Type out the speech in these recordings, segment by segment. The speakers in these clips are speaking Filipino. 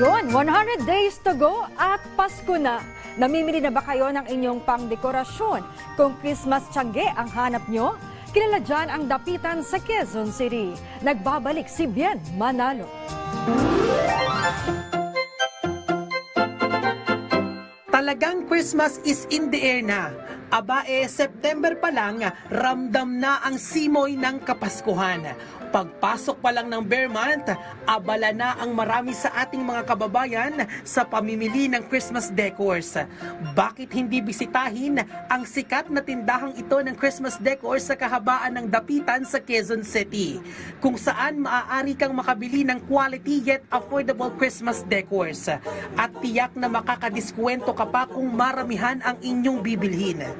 Yon, 100 days to go at Pasko na. Namimili na ba kayo ng inyong pangdekorasyon? Kung Christmas tiyangge ang hanap nyo, kilala dyan ang dapitan sa Quezon City. Nagbabalik si Bien Manalo. Talagang Christmas is in the air na. Aba eh, September pa lang, ramdam na ang simoy ng Kapaskuhan. Pagpasok pa lang ng bear month, abala na ang marami sa ating mga kababayan sa pamimili ng Christmas decors. Bakit hindi bisitahin ang sikat na tindahang ito ng Christmas decors sa kahabaan ng Dapitan sa Quezon City, kung saan maaari kang makabili ng quality yet affordable Christmas decors at tiyak na makakadiskwento ka pa kung maramihan ang inyong bibilhin.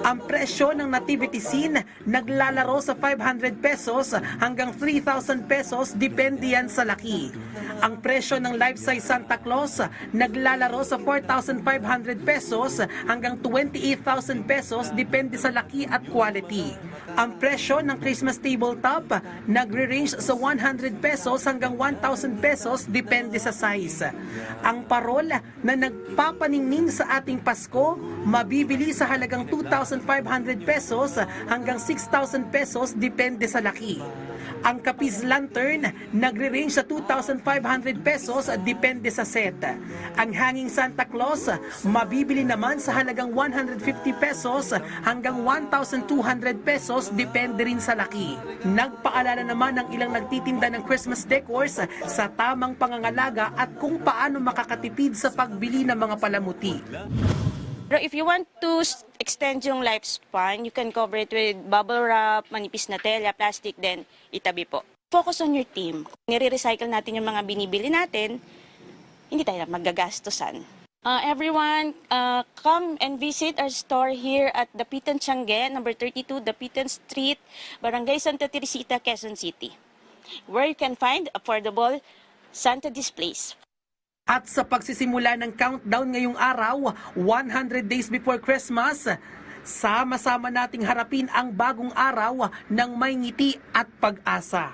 Ang presyo ng nativity scene naglalaro sa 500 pesos hanggang 3,000 pesos depende yan sa laki. Ang presyo ng life-size Santa Claus naglalaro sa 4,500 pesos hanggang 28,000 pesos depende sa laki at quality. Ang presyo ng Christmas tabletop nagre-range sa 100 pesos hanggang 1,000 pesos depende sa size. Ang parol na nagpapaningning sa ating Pasko mabibili sa halagang 2,500 pesos hanggang 6,000 pesos depende sa laki. Ang kapis lantern nagre-range sa 2,500 pesos depende sa set. Ang hanging Santa Claus mabibili naman sa halagang 150 pesos hanggang 1,200 pesos depende rin sa laki. Nagpaalala naman ng ilang nagtitinda ng Christmas decors sa tamang pangangalaga at kung paano makakatipid sa pagbili ng mga palamuti. If you want to extend yung lifespan, you can cover it with bubble wrap, manipis na tela, plastic, then itabi po. Focus on your team. Nire-recycle natin yung mga binibili natin, hindi tayo magagastosan. Uh, everyone, uh, come and visit our store here at Dapitan Tiangge, number 32, Dapitan Street, Barangay Santa Teresita, Quezon City, where you can find affordable Santa displays At sa pagsisimula ng countdown ngayong araw, 100 days before Christmas, sama-sama nating harapin ang bagong araw ng may ngiti at pag-asa.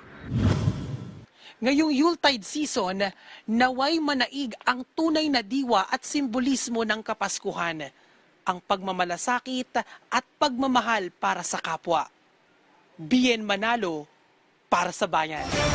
Ngayong Yuletide season, naway manaig ang tunay na diwa at simbolismo ng Kapaskuhan, ang pagmamalasakit at pagmamahal para sa kapwa. Bien Manalo para sa bayan.